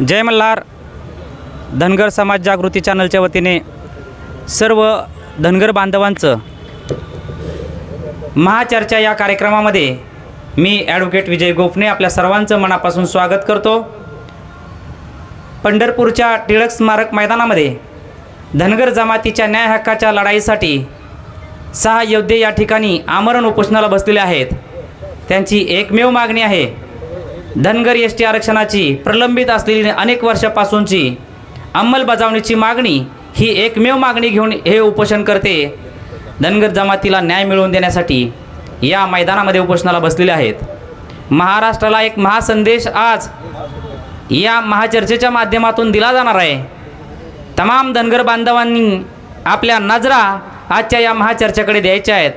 जय मल्हार. धनगर समाज जागृती चॅनलच्या वतीने सर्व धनगर बांधवांचं महाचर्चा या कार्यक्रमामध्ये मी ॲडव्होकेट विजय गोपने आपल्या सर्वांचं मनापासून स्वागत करतो. पंढरपूरच्या टिळक स्मारक मैदानामध्ये धनगर जमातीच्या न्याय हक्काच्या लढाईसाठी सहा योद्धे या ठिकाणी आमरण उपोषणाला बसलेले आहेत. त्यांची एकमेव मागणी आहे. धनगर एस टी आरक्षणाची प्रलंबित असलेली अनेक वर्षापासूनची अंमलबजावणीची मागणी ही एकमेव मागणी घेऊन हे उपोषण करते. धनगर जमातीला न्याय मिळवून देण्यासाठी या मैदानामध्ये उपोषणाला बसलेले आहेत. महाराष्ट्राला एक महासंदेश आज या महाचर्चेच्या माध्यमातून दिला जाणार आहे. तमाम धनगर बांधवांनी आपल्या नजरा आजच्या या महाचर्चेकडे द्यायच्या आहेत.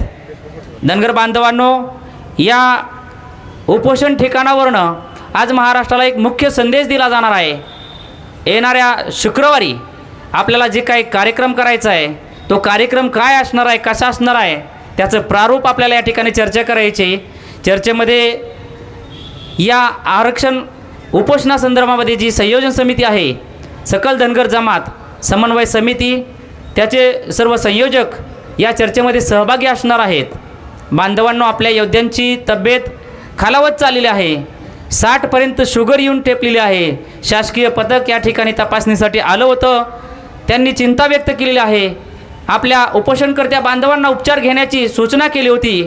धनगर बांधवांनो या उपोषण ठिकाणावरनं आज महाराष्ट्राला एक मुख्य संदेश दिला जाणार आहे. येणाऱ्या शुक्रवारी आपल्याला जे काही कार्यक्रम करायचा आहे तो कार्यक्रम काय असणार आहे कसा असणार आहे त्याचं प्रारूप आपल्याला या ठिकाणी चर्चा करायची चर्चेमध्ये या आरक्षण उपोषणासंदर्भामध्ये जी संयोजन समिती आहे सकल धनगर जमात समन्वय समिती त्याचे सर्व संयोजक या चर्चेमध्ये सहभागी असणार आहेत. बांधवांनो आपल्या योद्ध्यांची तब्येत खालावत चाललेली आहे. साठपर्यंत शुगर येऊन टेपलेली आहे. शासकीय पथक या ठिकाणी तपासणीसाठी आलं होतं. त्यांनी चिंता व्यक्त केलेली आहे. आपल्या उपोषणकर्त्या बांधवांना उपचार घेण्याची सूचना केली होती.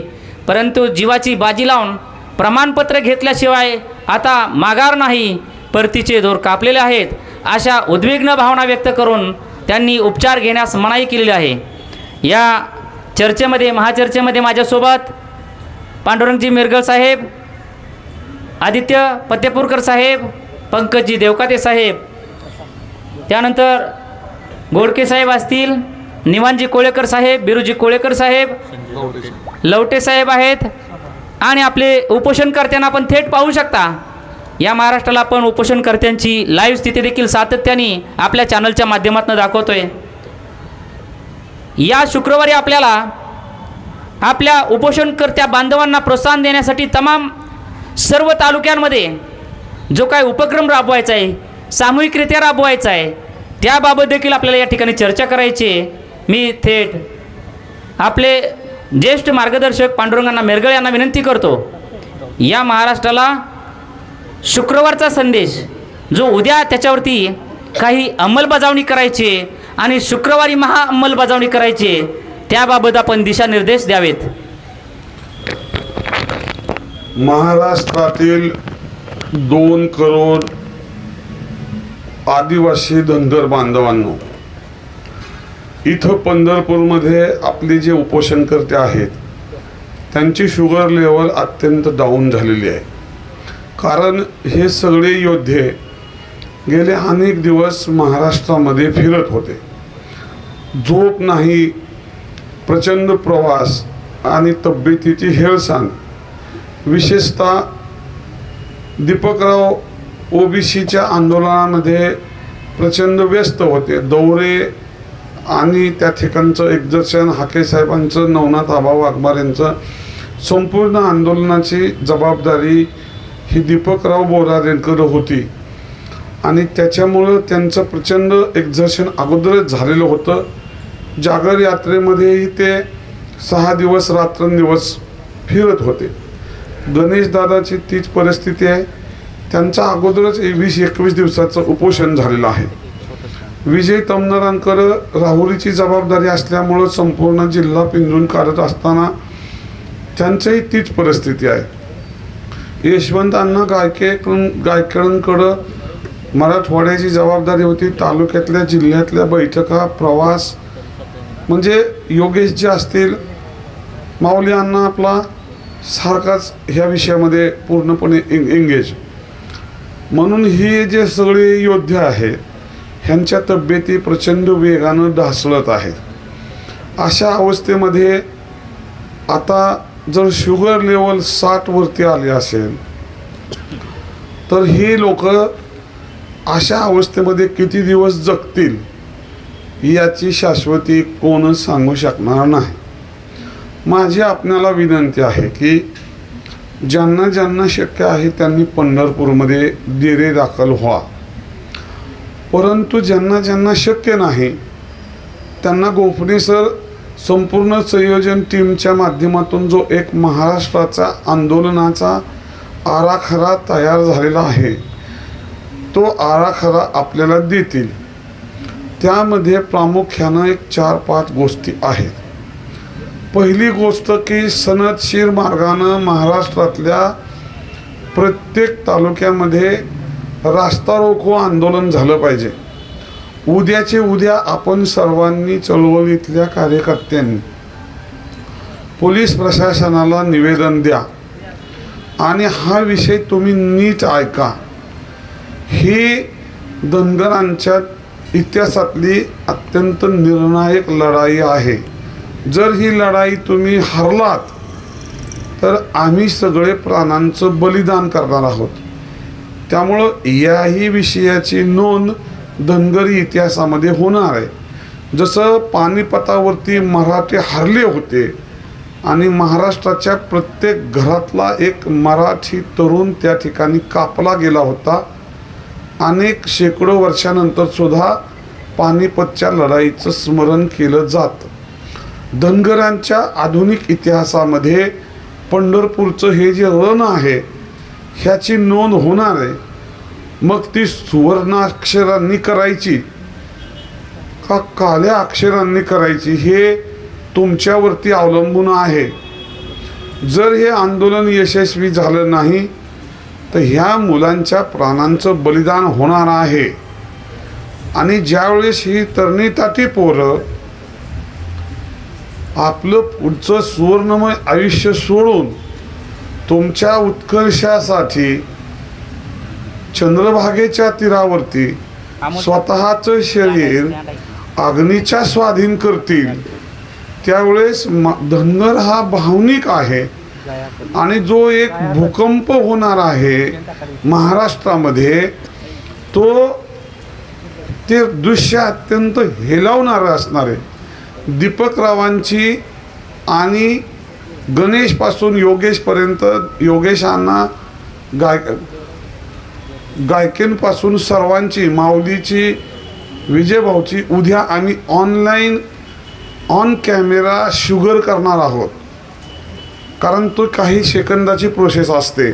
परंतु जीवाची बाजी लावून प्रमाणपत्र घेतल्याशिवाय आता माघार नाही. परतीचे दोर कापलेले आहेत. अशा उद्विग्न भावना व्यक्त करून त्यांनी उपचार घेण्यास मनाई केलेली आहे. या चर्चेमध्ये महाचर्चेमध्ये माझ्यासोबत पांडुरंगजी मिरगल साहेब आदित्य पत्तेपूरकर साहेब पंकजजी देवकाते साहेब. त्यानंतर गोडके साहेब असतील निवांजी कोळेकर साहेब बिरुजी कोळेकर साहेब लवटे साहेब आहेत आणि आपले उपोषणकर्त्यांना आपण थेट पाहू शकता. या महाराष्ट्राला आपण उपोषणकर्त्यांची लाईव्ह स्थिती देखील सातत्याने आपल्या चॅनलच्या माध्यमातून दाखवतोय. या शुक्रवारी आपल्याला आपल्या उपोषणकर्त्या बांधवांना प्रोत्साहन देण्यासाठी तमाम सर्व तालुक्यांमध्ये जो काय उपक्रम राबवायचा आहे सामूहिकरित्या राबवायचा आहे त्याबाबत देखील आपल्याला या ठिकाणी चर्चा करायची आहे. मी थेट आपले ज्येष्ठ मार्गदर्शक पांडुरंगांना मेरगळ यांना विनंती करतो या महाराष्ट्राला शुक्रवारचा संदेश जो उद्या त्याच्यावरती काही अंमलबजावणी करायची आहे आणि शुक्रवारी महा अंमलबजावणी करायची आहे त्याबाबत आपण दिशानिर्देश द्यावेत. महाराष्ट्रातील दोन करोड आदिवासी धनगर बांधवांनो इथं पंढरपूरमध्ये आपले जे उपोषणकर्ते आहेत त्यांची शुगर लेवल अत्यंत डाऊन झालेली आहे. कारण हे सगळे योद्धे गेले अनेक दिवस महाराष्ट्रामध्ये फिरत होते. झोप नाही प्रचंड प्रवास आणि तब्येतीची हेळसांड विशेषतः दीपकराव ओबीसीच्या आंदोलनामध्ये प्रचंड व्यस्त होते. दौरे आणि त्या ठिकाणचं एक्झर्शन हाके साहेबांचं नवनाथ आबा वाघमार यांचं संपूर्ण आंदोलनाची जबाबदारी ही दीपकराव बोरारेंकडे होती. आणि त्याच्यामुळं त्यांचं प्रचंड एक्झर्शन अगोदरच झालेलं होतं. जागर यात्रेमध्येही ते सहा दिवस रात्रंदिवस फिरत होते. गणेश दादाची तीच परिस्थिती आहे. त्यांचा अगोदरच वीस एकवीस दिवसाचं उपोषण झालेलं आहे. विजय तमनरांकडं राहुरीची जबाबदारी असल्यामुळं संपूर्ण जिल्हा पिंजून काढत असताना त्यांचंही तीच परिस्थिती आहे. यशवंतांना गायके गायकडांकडं मराठवाड्याची जबाबदारी होती. तालुक्यातल्या जिल्ह्यातल्या बैठका प्रवास म्हणजे योगेश जे असतील माऊली अण्णा आपला सारखाच ह्या विषयामध्ये पूर्णपणे एंग एंगेज म्हणून ही जे सगळे योद्धे आहेत ह्यांच्या तब्येती प्रचंड वेगानं ढासळत आहेत. अशा अवस्थेमध्ये आता जर शुगर लेवल साठवरती आले असेल तर ही लोक अशा अवस्थेमध्ये किती दिवस जगतील याची शाश्वती कोणच सांगू शकणार नाही. माझी आपणाला विनंती आहे की ज्यांना ज्यांना शक्य आहे त्यांनी पंढरपूरमध्ये डेरे दाखल व्हा. परंतु ज्यांना ज्यांना शक्य नाही त्यांना गोफणे सर संपूर्ण संयोजन टीमच्या माध्यमातून जो एक महाराष्ट्राचा आंदोलनाचा आराखडा तयार झालेला आहे तो आराखडा आपल्याला देतील. त्यामध्ये प्रामुख्यानं एक चार पाच गोष्टी आहेत. पहिली गोष्ट की सनदशीर मार्गानं महाराष्ट्रातल्या प्रत्येक तालुक्यामध्ये रास्ता रोको आंदोलन झालं पाहिजे. उद्याचे उद्या आपण सर्वांनी चळवळीतल्या कार्यकर्त्यांनी पोलीस प्रशासनाला निवेदन द्या. आणि हा विषय तुम्ही नीट ऐका. ही धनगरांच्या इतिहासातली अत्यंत निर्णायक लढाई आहे. जर ही लढाई तुम्ही हरलात तर आम्ही सगळे प्राणांचं बलिदान करणार आहोत. त्यामुळं याही विषयाची नोंद धनगरी इतिहासामध्ये होणार आहे. जसं पानिपतावरती मराठे हरले होते आणि महाराष्ट्राच्या प्रत्येक घरातला एक मराठी तरुण त्या ठिकाणी कापला गेला होता अनेक शेकडो वर्षानंतर सुद्धा पानिपतच्या लढाईचं स्मरण केलं जातं. धनगरांच्या आधुनिक इतिहासामध्ये पंढरपूरचं हे जे रण आहे ह्याची नोंद होणार आहे. मग ती सुवर्णाक्षरांनी करायची का काल्या अक्षरांनी करायची हे तुमच्यावरती अवलंबून आहे. जर हे आंदोलन यशस्वी झालं नाही तर ह्या मुलांच्या प्राणांचं बलिदान होणार आहे. आणि ज्यावेळेस ही तरणी पोरं आपलं पुढचं सुवर्णमय आयुष्य सोडून तुमच्या उत्कर्षासाठी चंद्रभागेच्या तीरावरती स्वतःचं शरीर अग्नीच्या स्वाधीन करतील. त्यावेळेस धनगर हा भावनिक आहे. आणि जो एक भूकंप होणार आहे महाराष्ट्रामध्ये तो ते दृश्य अत्यंत हेलावणारं असणार आहे. दीपकरावांची आणि गणेशपासून योगेशपर्यंत योगेशांना गाय गायकींपासून सर्वांची माऊलीची विजयभाऊची उद्या आम्ही ऑनलाईन ऑन कॅमेरा शुगर करणार आहोत. कारण तो काही सेकंदाची प्रोसेस असते.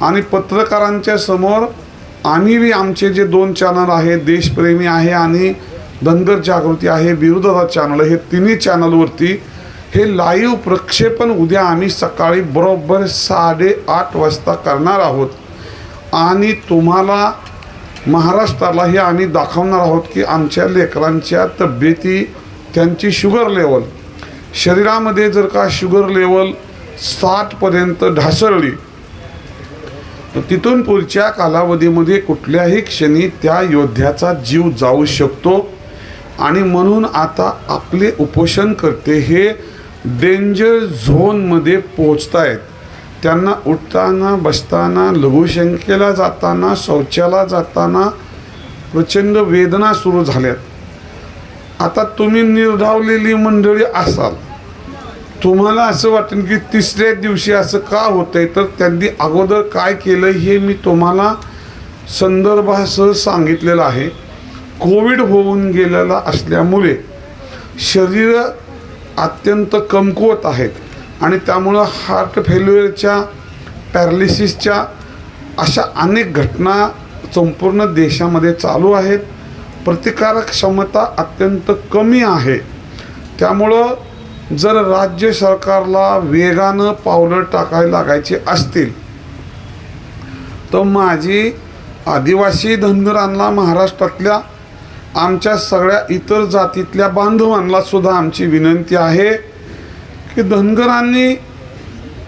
आणि पत्रकारांच्या समोर आम्ही बी आमचे जे दोन चॅनल आहे देशप्रेमी आहे आणि धनगर जागृती आहे विरोधात चॅनल हे तिन्ही चॅनलवरती हे लाईव्ह प्रक्षेपण उद्या आम्ही सकाळी बरोबर साडेआठ वाजता करणार आहोत. आणि तुम्हाला महाराष्ट्राला हे आम्ही दाखवणार आहोत की आमच्या लेकरांच्या तब्येती त्यांची शुगर लेवल शरीरामध्ये जर का शुगर लेवल साठपर्यंत ढासळली तर तिथून पुढच्या कालावधीमध्ये कुठल्याही क्षणी त्या योद्ध्याचा जीव जाऊ शकतो. आणि म्हणून आता आपले उपोषण करते हे डेंजर झोनमध्ये पोचत आहेत त्यांना उठताना बसताना लघुशंकेला जाताना शौचाला जाताना प्रचंड वेदना सुरू झाल्यात. आता तुम्ही निर्धावलेली मंडळी असाल. तुम्हाला असं वाटेल की तिसऱ्या दिवशी असं का होतंय? तर त्यांनी अगोदर काय केलं हे मी तुम्हाला संदर्भासह सांगितलेलं आहे. कोविड होऊन गेलेला असल्यामुळे शरीर अत्यंत कमकुवत आहेत. आणि त्यामुळं हार्ट फेल्युअरच्या पॅरालिसिसच्या अशा अनेक घटना संपूर्ण देशामध्ये चालू आहेत. प्रतिकारक क्षमता अत्यंत कमी आहे. त्यामुळं जर राज्य सरकारला वेगानं पावलं टाकायला लागायची असतील तर माझी आदिवासी धनगरांना महाराष्ट्रातल्या आमच्या सगळ्या इतर जातीतल्या बांधवांना सुद्धा आमची विनंती आहे की धनगरांनी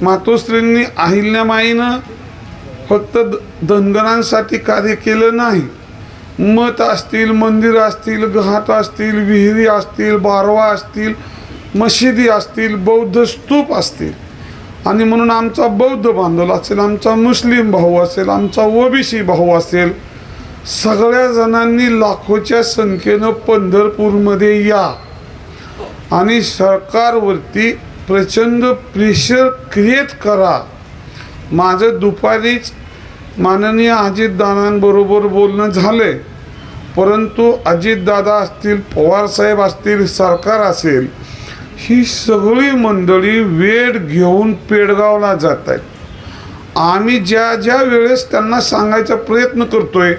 मातोश्रींनी अहिल्यामाईनं फक्त द धनगरांसाठी कार्य केलं नाही. मठ असतील मंदिर असतील घाट असतील विहिरी असतील बारवा असतील मशिदी असतील बौद्ध स्तूप असतील. आणि म्हणून आमचा बौद्ध बांधव असेल आमचा मुस्लिम भाऊ असेल आमचा ओबीसी भाऊ असेल सगळ्या जणांनी लाखोच्या संख्येनं पंढरपूरमध्ये या. आणि सरकारवरती प्रचंड प्रेशर क्रिएट करा. माझं दुपारीच माननीय अजितदादांबरोबर बोलणं झालंय. परंतु अजितदादा असतील पवारसाहेब असतील सरकार असेल ही सगळी मंडळी वेळ घेऊन पेडगावला जात आहेत आम्ही ज्या ज्या वेळेस त्यांना सांगायचा प्रयत्न करतोय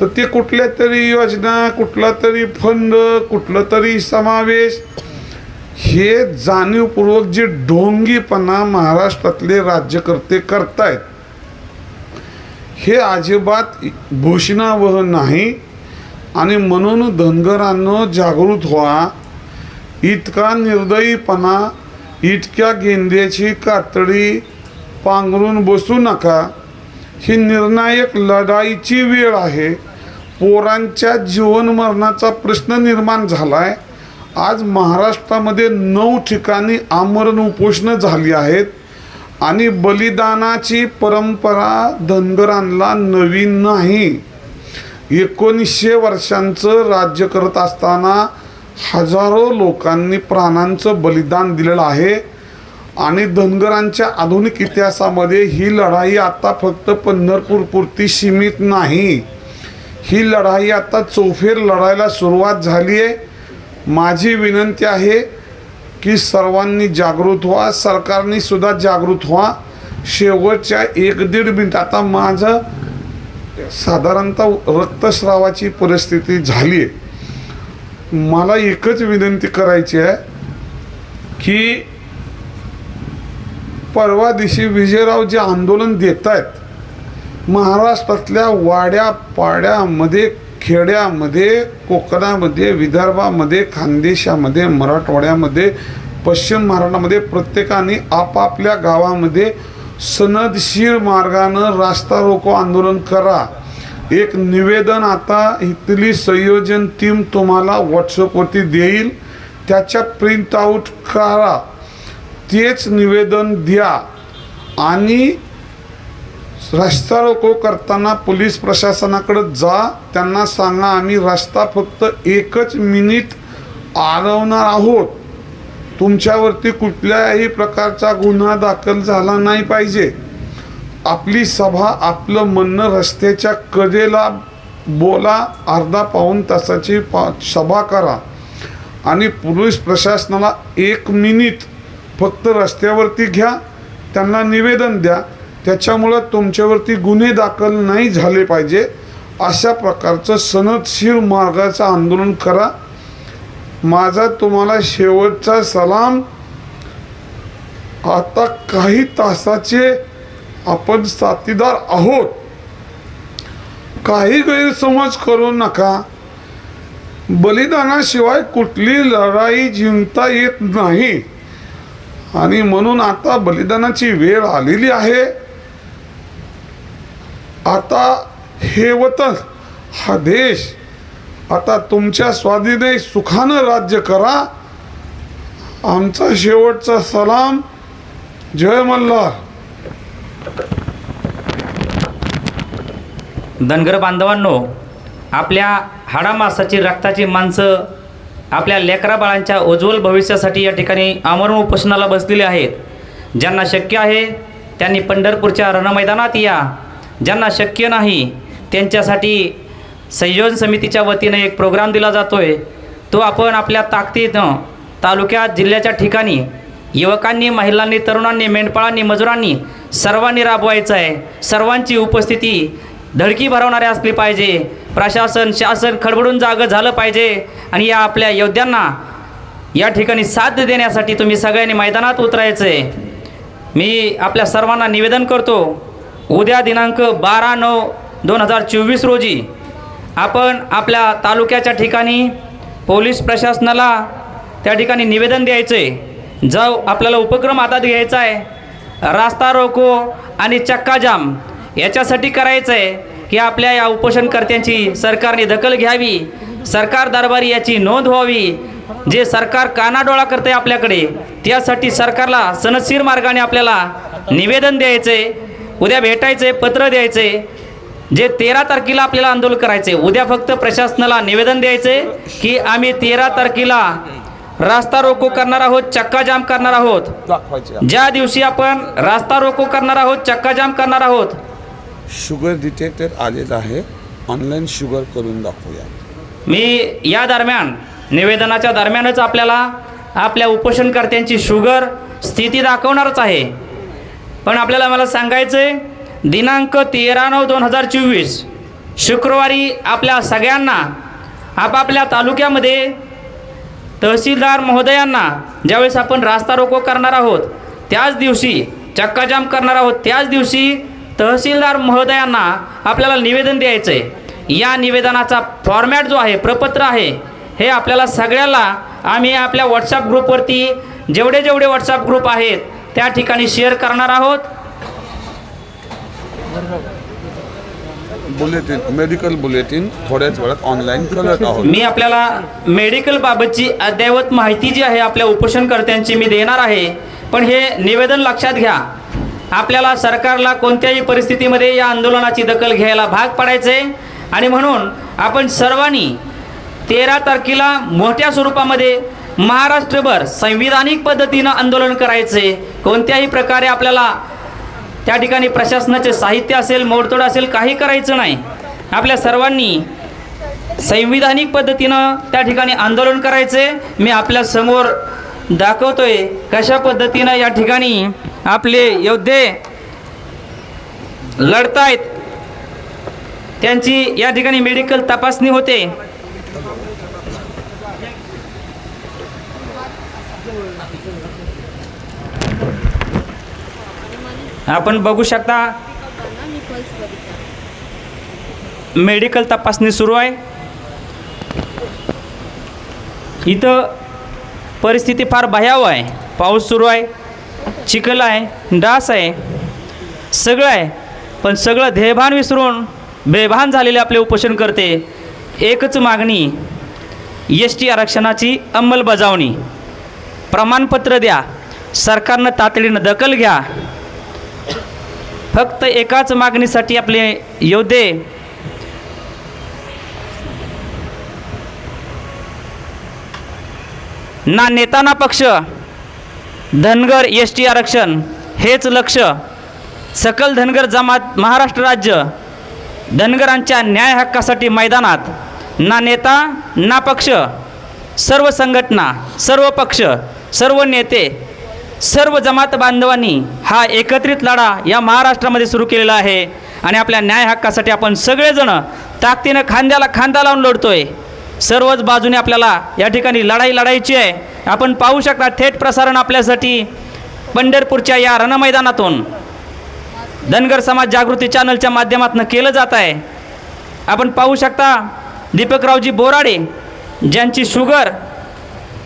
तर ते कुठल्या तरी योजना कुठला तरी फंड कुठलं तरी समावेश हे जाणीवपूर्वक जे ढोंगीपणा महाराष्ट्रातले राज्यकर्ते करतायत हे अजिबात घोषणावह नाही. आणि म्हणून धनगरांनो जागृत व्हा. इतका निर्दयीपणा इतक्या गेंद्याची कातडी पांघरून बसू नका. ही निर्णायक लढाईची वेळ आहे. पोरांच्या जीवनमरणाचा प्रश्न निर्माण झाला आहे आज महाराष्ट्रामध्ये नऊ ठिकाणी आमरण उपोषणं झाली आहेत आणि बलिदानाची परंपरा धनगरांना नवीन नाही. एकोणीसशे वर्षांचं राज्य करत असताना हजारो लोकांनी प्राणांचं बलिदान दिलेलं आहे. आणि धनगरांच्या आधुनिक इतिहासामध्ये ही लढाई आता फक्त पंढरपूरपुरती सीमित नाही. ही लढाई आता चौफेर लढायला सुरुवात झाली आहे. माझी विनंती आहे की सर्वांनी जागृत व्हा सरकारने सुद्धा जागृत व्हा. शेवटच्या एक दीड मिनिट आता माझं साधारणतः रक्तस्रावाची परिस्थिती झाली आहे. मला एकच विनंती करायची आहे की परवा दिवशी विजयराव जे आंदोलन देत आहेत महाराष्ट्रातल्या वाड्या पाड्यामध्ये खेड्यामध्ये कोकणामध्ये विदर्भामध्ये खानदेशामध्ये मराठवाड्यामध्ये पश्चिम महाराष्ट्रामध्ये प्रत्येकाने आपापल्या गावामध्ये सनदशीर मार्गानं रास्ता रोको आंदोलन करा. एक निवेदन आता इथली संयोजन टीम तुम्हाला व्हॉट्सअपवरती देईल. त्याच्या प्रिंट आऊट करा. तेच निवेदन द्या. आणि रस्ता रोको करताना पोलीस प्रशासनाकडं जा. त्यांना सांगा आम्ही रस्ता फक्त एकच मिनिट आरवणार आहोत. तुमच्यावरती कुठल्याही प्रकारचा गुन्हा दाखल झाला नाही पाहिजे. आपली सभा आपलं म्हणणं रस्त्याच्या कडेला बोला अर्धा पाऊन तासाची पा सभा करा. आणि पोलीस प्रशासनाला एक मिनिट फक्त रस्त्यावरती घ्या त्यांना निवेदन द्या. त्याच्यामुळं तुमच्यावरती गुन्हे दाखल नाही झाले पाहिजे. अशा प्रकारचं सनदशीर मार्गाचं आंदोलन करा. माझा तुम्हाला शेवटचा सलाम. आता काही तासाचे आपण साथीदार आहोत. काही गैरसमज करू नका. बलिदानाशिवाय कुठली लढाई जिंकता येत नाही. आणि म्हणून आता बलिदानाची वेळ आलेली आहे. आता हे वतन हा देश आता तुमच्या स्वाधीने सुखानं राज्य करा. आमचा शेवटचा सलाम. जय मल्हार. धनगर बांधवांनो आपल्या हाडामासाची रक्ताची माणसं आपल्या लेकरा बाळांच्या उज्ज्वल भविष्यासाठी या ठिकाणी आमरण उपोषणाला बसलेले आहेत. ज्यांना शक्य आहे त्यांनी पंढरपूरच्या रणमैदानात या. ज्यांना शक्य नाही त्यांच्यासाठी संयोजन समितीच्या वतीनं एक प्रोग्राम दिला जातो आहे तो आपण आपल्या ताकदीनं तालुक्यात जिल्ह्याच्या ठिकाणी युवकांनी महिलांनी तरुणांनी मेंढपाळांनी मजुरांनी सर्वांनी राबवायचं आहे. सर्वांची उपस्थिती धडकी भरवणारी असली पाहिजे. प्रशासन शासन खडबडून जागं झालं पाहिजे आणि या आपल्या योद्ध्यांना या ठिकाणी साथ देण्यासाठी तुम्ही सगळ्यांनी मैदानात उतरायचं. आहे मी आपल्या सर्वांना निवेदन करतो उद्या दिनांक बारा नऊ दोन हजार चोवीस रोजी आपण आपल्या तालुक्याच्या ठिकाणी पोलीस प्रशासनाला त्या ठिकाणी निवेदन द्यायचं. आहे जो आपल्याला उपक्रम हातात घ्यायचा आहे. रास्ता रोको आणि चक्काजाम याच्यासाठी करायचं आहे की आपल्या या उपोषणकर्त्यांची सरकारने दखल घ्यावी सरकार दरबारी याची नोंद व्हावी. जे सरकार कानाडोळा करते आपल्याकडे त्यासाठी सरकारला सनशीर मार्गाने आपल्याला निवेदन द्यायचे उद्या भेटायचे पत्र द्यायचे जे तेरा तारखेला आपल्याला आंदोलन करायचे उद्या फक्त प्रशासनाला निवेदन द्यायचे की आम्ही तेरा तारखेला रास्ता रोको करणार आहोत चक्काजाम करणार आहोत. ज्या दिवशी आपण रास्ता रोको करणार आहोत चक्काजाम करणार आहोत शुगर डिटेक्टर आलेलं आहे. ऑनलाईन शुगर करून दाखवूया. मी या दरम्यान निवेदनाच्या दरम्यानच आपल्याला आपल्या उपोषणकर्त्यांची शुगर स्थिती दाखवणारच आहे. पण आपल्याला मला सांगायचं आहे दिनांक तेरा नऊ दोन हजार चोवीस शुक्रवारी आपल्या सगळ्यांना आपापल्या तालुक्यामध्ये तहसीलदार महोदयांना ज्यावेळेस आपण रास्ता रोको करणार आहोत त्याच दिवशी चक्काजाम करणार आहोत त्याच दिवशी तहसीलदार महोदयांना आपल्याला निवेदन द्यायचं आहे या निवेदनाचा फॉर्मॅट जो आहे प्रपत्र आहे हे आपल्याला सगळ्याला आम्ही आपल्या व्हॉट्सअप ग्रुपवरती जेवढे जेवढे व्हॉट्सअप ग्रुप आहेत त्या ठिकाणी शेअर करणार आहोत. बुलेटिन मेडिकल बुलेटिन थोड्याच वेळात ऑनलाईन करत आहोत. मी आपल्याला मेडिकल बाबतची अद्ययावत माहिती जी आहे आपल्या उपोषणकर्त्यांची मी देणार आहे. पण हे निवेदन लक्षात घ्या. आपल्याला सरकारला कोणत्याही परिस्थितीमध्ये या आंदोलनाची दखल घ्यायला भाग पाडायचे आणि म्हणून आपण सर्वांनी तेरा तारखेला मोठ्या स्वरूपामध्ये महाराष्ट्रभर संविधानिक पद्धतीनं आंदोलन करायचे कोणत्याही प्रकारे आपल्याला त्या ठिकाणी प्रशासनाचे साहित्य असेल मोडतोड असेल काही करायचं नाही. आपल्या सर्वांनी संविधानिक पद्धतीनं त्या ठिकाणी आंदोलन करायचे मी आपल्यासमोर दाखवतोय कशा पद्धतीनं या ठिकाणी आपले योद्धे लढतायत. त्यांची या ठिकाणी मेडिकल तपासणी होते. आपण बघू शकता मेडिकल तपासणी सुरू आहे. इथं परिस्थिती फार भयावह आहे. पाऊस सुरू आहे. चिखल आहे डास आहे सगळं आहे. पण सगळं ध्येयभान विसरून बेभान झालेले आपले उपोषण करते एकच मागणी एस टी आरक्षणाची अंमलबजावणी. प्रमाणपत्र द्या सरकारनं तातडीनं दखल घ्या. फक्त एकाच मागणीसाठी आपले योद्धे ना नेता ना पक्ष धनगर एस टी आरक्षण हेच लक्ष सकल धनगर जमात महाराष्ट्र राज्य धनगरांच्या न्याय हक्कासाठी मैदानात. ना नेता ना पक्ष. सर्व संघटना सर्व पक्ष सर्व नेते सर्व जमात बांधवांनी हा एकत्रित लढा या महाराष्ट्रामध्ये सुरू केलेला आहे. आणि आपल्या न्याय हक्कासाठी आपण सगळेजण ताकदीनं खांद्याला खांदा लावून लढतोय. सर्वच बाजूने आपल्याला या ठिकाणी लढाई लढायची आहे. आपण पाहू शकता थेट प्रसारण आपल्यासाठी पंढरपूरच्या या रणमैदानातून. धनगर समाज जागृती चॅनलच्या माध्यमातून केलं जात आहे. आपण पाहू शकता दीपकरावजी बोराडे ज्यांची शुगर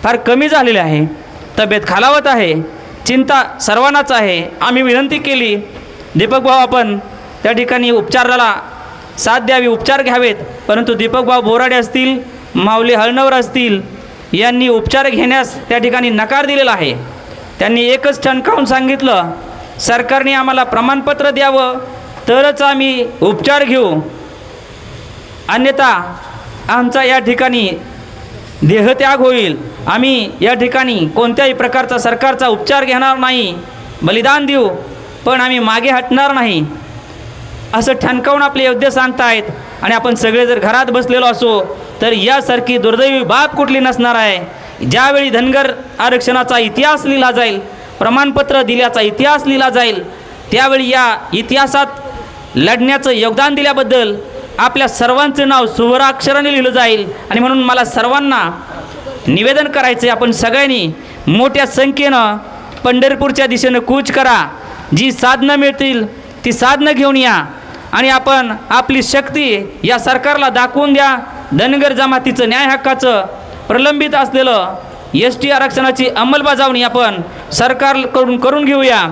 फार कमी झालेली आहे. तब्येत खालावत आहे. चिंता सर्वांनाच आहे. आम्ही विनंती केली दीपक भाऊ आपण त्या ठिकाणी उपचाराला साथ द्यावी उपचार घ्यावेत. परंतु दीपकभाऊ बोराडे असतील माऊली हळणवर असतील यांनी उपचार घेण्यास त्या ठिकाणी नकार दिलेला आहे. त्यांनी एकच ठणकावून सांगितलं सरकारने आम्हाला प्रमाणपत्र द्यावं तरच आम्ही उपचार घेऊ. अन्यथा आमचा या ठिकाणी देहत्याग होईल. आम्ही या ठिकाणी कोणत्याही प्रकारचा सरकारचा उपचार घेणार नाही बलिदान देऊ पण आम्ही मागे हटणार नाही. असं ठणकावून आपले योद्धे सांगतायत आणि आपण सगळे जर घरात बसलेलो असो तर यासारखी दुर्दैवी बाब कुठली नसणार आहे? ज्यावेळी धनगर आरक्षणाचा इतिहास लिहिला जाईल प्रमाणपत्र दिल्याचा इतिहास लिहिला जाईल त्यावेळी या इतिहासात लढण्याचं योगदान दिल्याबद्दल आपल्या सर्वांचं नाव सुवराक्षराने लिहिलं जाईल. आणि म्हणून मला सर्वांना निवेदन करायचं आहे आपण सगळ्यांनी मोठ्या संख्येनं पंढरपूरच्या दिशेनं कूच करा. जी साधनं मिळतील ती साधनं घेऊन या. आणि आपण आपली शक्ती या सरकारला दाखवून द्या. धनगर जमातीचं न्याय हक्काचं प्रलंबित असलेलं एस टी आरक्षणाची अंमलबजावणी आपण सरकारकडून करून घेऊया.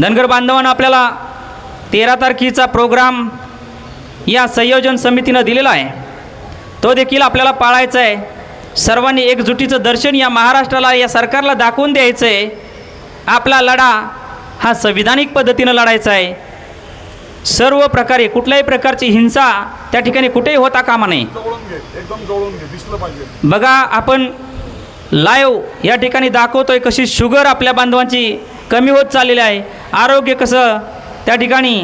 धनगर बांधवांना आपल्याला तेरा तारखेचा प्रोग्राम या संयोजन समितीनं दिलेला आहे. तो देखील आपल्याला पाळायचा आहे. सर्वांनी एकजुटीचं दर्शन या महाराष्ट्राला या सरकारला दाखवून द्यायचं आहे आपला लढा हा संविधानिक पद्धतीनं लढायचा आहे. सर्व प्रकारे कुठल्याही प्रकारची हिंसा त्या ठिकाणी कुठेही होता कामा नये. बघा आपण लाईव्ह या ठिकाणी दाखवतोय कशी शुगर आपल्या बांधवांची कमी होत चाललेली आहे. आरोग्य कसं त्या ठिकाणी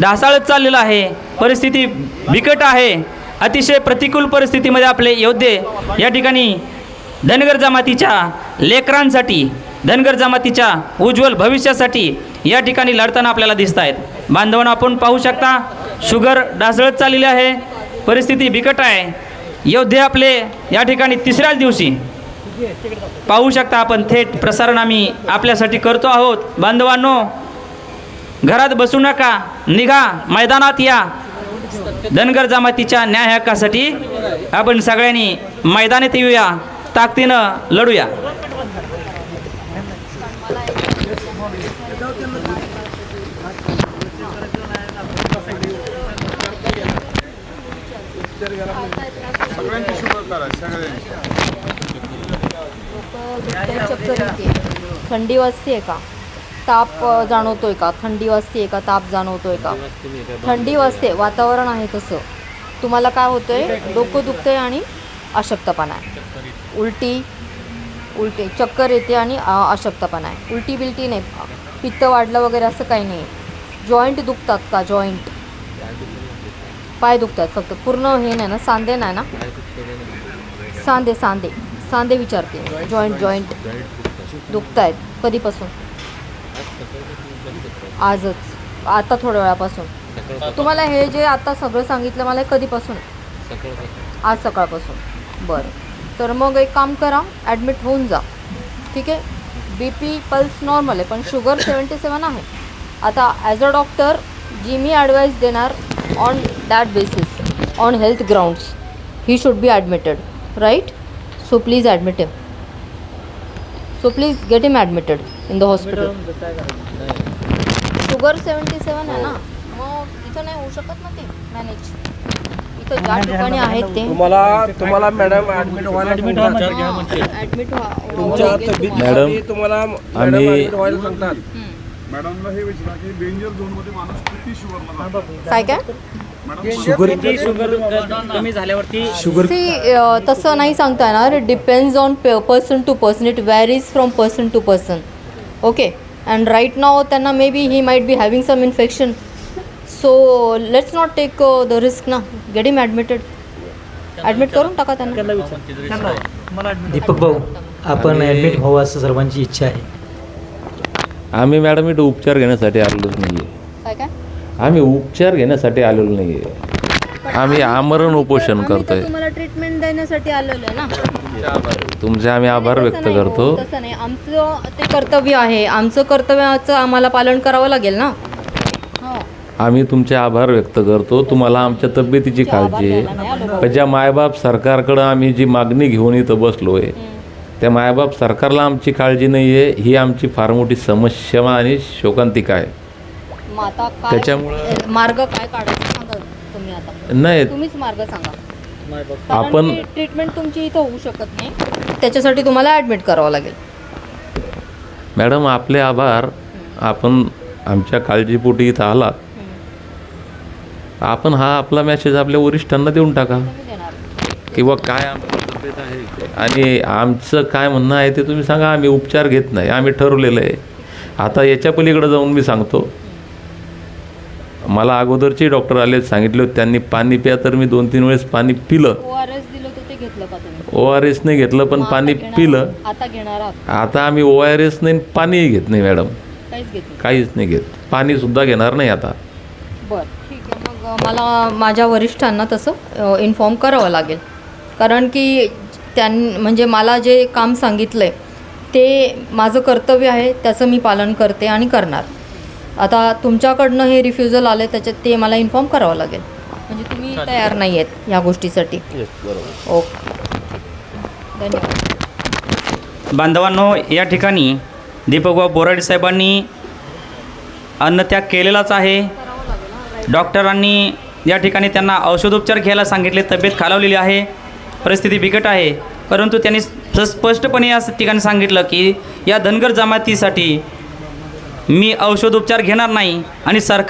ढासाळत चाललेलं आहे. परिस्थिती बिकट आहे. अतिशय प्रतिकूल परिस्थितीमध्ये आपले योद्धे या ठिकाणी धनगर जमातीच्या लेकरांसाठी धनगर जमातीच्या उज्ज्वल भविष्यासाठी या ठिकाणी लढताना आपल्याला दिसत आहेत बांधवांना आपण पाहू शकता शुगर ढासळत चाललेली आहे. परिस्थिती बिकट आहे. योद्धे आपले या ठिकाणी तिसऱ्याच दिवशी. पाहू शकता आपण थेट प्रसारण आम्ही आपल्यासाठी करतो आहोत. बांधवांनो घरात बसू नका. निघा. मैदानात या. धनगर जमातीच्या न्याय हक्कासाठी आपण सगळ्यांनी मैदानात येऊया. ताकदीनं लढूया. सगळ्यांची शुगर करा सगळ्यांची. थंडी वाजते का? ताप जाणवतोय का? थंडी वाजते का? ताप जाणवतोय का? थंडी वाजते वातावरण आहे तसं. तुम्हाला काय होतंय? डोकं दुखतंय आणि अशक्तपणा आहे. उलटी उलटी चक्कर येते आणि अशक्तपणा आहे. उलटी बिलटी नाही. पित्त वाढलं वगैरे असं काही नाही. जॉईंट दुखतात का? जॉईंट पाय दुखतात फक्त पूर्ण हे नाही ना सांधे नाही ना? सांधे सांधे. सांधे विचारते. जॉईंट जॉईंट दुखत आहेत कधीपासून? आजच. आता थोड्या वेळापासून. तुम्हाला हे जे आता सगळं सांगितलं मला कधीपासून? आज सकाळपासून. बरं. तर मग एक काम करा ॲडमिट होऊन जा. ठीक आहे? बी पी पल्स नॉर्मल आहे पण शुगर सेवन्टी सेवन आहे. आता ॲज अ डॉक्टर जी मी ॲडवाईस देणार on that basis on health grounds he should be admitted right so please admit him so please get him admitted in the hospital sugar seventy seven आहे ना? मग इथं नाही होऊ शकत ना ते मॅनेज इथं ज्या ठिकाणी आहेत ते. तुम्हाला तुम्हाला मॅडम ऍडमिट व्हायला सांगतात. ॲडमिट तुमच्या तब्येतीसाठी तुम्हाला मॅडम आम्ही- ऍडमिट व्हायला सांगतात. मॅडमला हे विचारा की डेंजर झोनमध्ये माणूस किती शुगरला जातो? काय काय कमी झाल्यावरती सी तसं नाही सांगता येणार. It depends on person to person it varies from person to person okay and right now त्यांना maybe he might be having some infection so let's not take the risk ना. गेट इम ॲडमिटेड ॲडमिट करून टाका त्यांना. दीपक भाऊ आपण admit व्हावं असं सर्वांची इच्छा आहे. आम्ही मॅडम इथं उपचार घेण्यासाठी आलेलोच नाही आहे काय काय? आम्ही उपचार घेण्यासाठी आलेलो नाही आहे आम्ही आमरण उपोषण आम्ही तर करतोय. तुम्हाला ट्रीटमेंट देण्यासाठी आलेलो आहे ना. तुमचे आम्ही आभार तसं व्यक्त नाही हो, करतो. तसं नाही. आमचं ते कर्तव्य आहे. आमचं कर्तव्याचं आम्हाला पालन करावं लागेल ना. हो. आम्ही तुमचे आभार व्यक्त करतो. तुम्हाला आमच्या तब्येतीची काळजी आहे. पण ज्या मायबाप सरकारकडं आम्ही जी मागणी घेऊन इथं बसलो आहे त्या मायबाप सरकारला आमची काळजी नाही आहे ही आमची फार मोठी समस्या आणि शोकांतिका आहे. मग आता काय त्याच्यामुळं- मार्ग काय काढायचा सांगा तुम्ही आता. नाही. तुम्हीच मार्ग सांगा. आपण- ट्रीटमेंट तुमची इथं होऊ शकत नाही. त्याच्यासाठी तुम्हाला ॲडमिट करावं लागेल. मॅडम आपले आभार. आपण आमच्या काळजीपोटी इथं आलात. आपण हा आपला मेसेज आपल्या वरिष्ठांना देऊन टाका. तुम्ही देणार. किंवा काय आहे आणि आमचं काय म्हणणं आहे ते तुम्ही सांगा आम्ही उपचार घेत नाही आम्ही ठरवलेलं आहे. आता याच्या पलीकडे जाऊन मी सांगतो. मला अगोदरचे डॉक्टर आले सांगितले होते त्यांनी पाणी प्या तर मी दोन तीन वेळेस पाणी पिलं. ओ आर एस ते घेतलं पण पाणी पिलं. आता घेणार आहात. आता आम्ही ओ आर एस नाही पाणीही घेत नाही मॅडम. काहीच घेत नाही. काहीच नाही घेत. पाणीसुद्धा घेणार नाही आता. बरं ठीक आहे. मग मला माझ्या वरिष्ठांना तसं इन्फॉर्म करावं लागेल. कारण की त्यां म्हणजे मला जे काम सांगितलं आहे ते माझं कर्तव्य आहे त्याचं मी पालन करते आणि करणार. आता तुमच्याकडनं हे रिफ्युजल आले त्याच्यात ते मला इन्फॉर्म करावं लागेल. म्हणजे तुम्ही तयार नाही आहेत ह्या गोष्टीसाठी ओके. धन्यवाद. बांधवांनो या ठिकाणी दीपकबाब बोराडे साहेबांनी अन्नत्याग केलेलाच आहे. डॉक्टरांनी या ठिकाणी त्यांना औषधोपचार घ्यायला सांगितले तब्येत खालावलेली आहे. परिस्थिती बिकट आहे. परंतु त्यांनी स्पष्टपणे या ठिकाणी सांगितलं की या धनगर जमातीसाठी मी औषधोपचार घेणार नाही आणि सरकार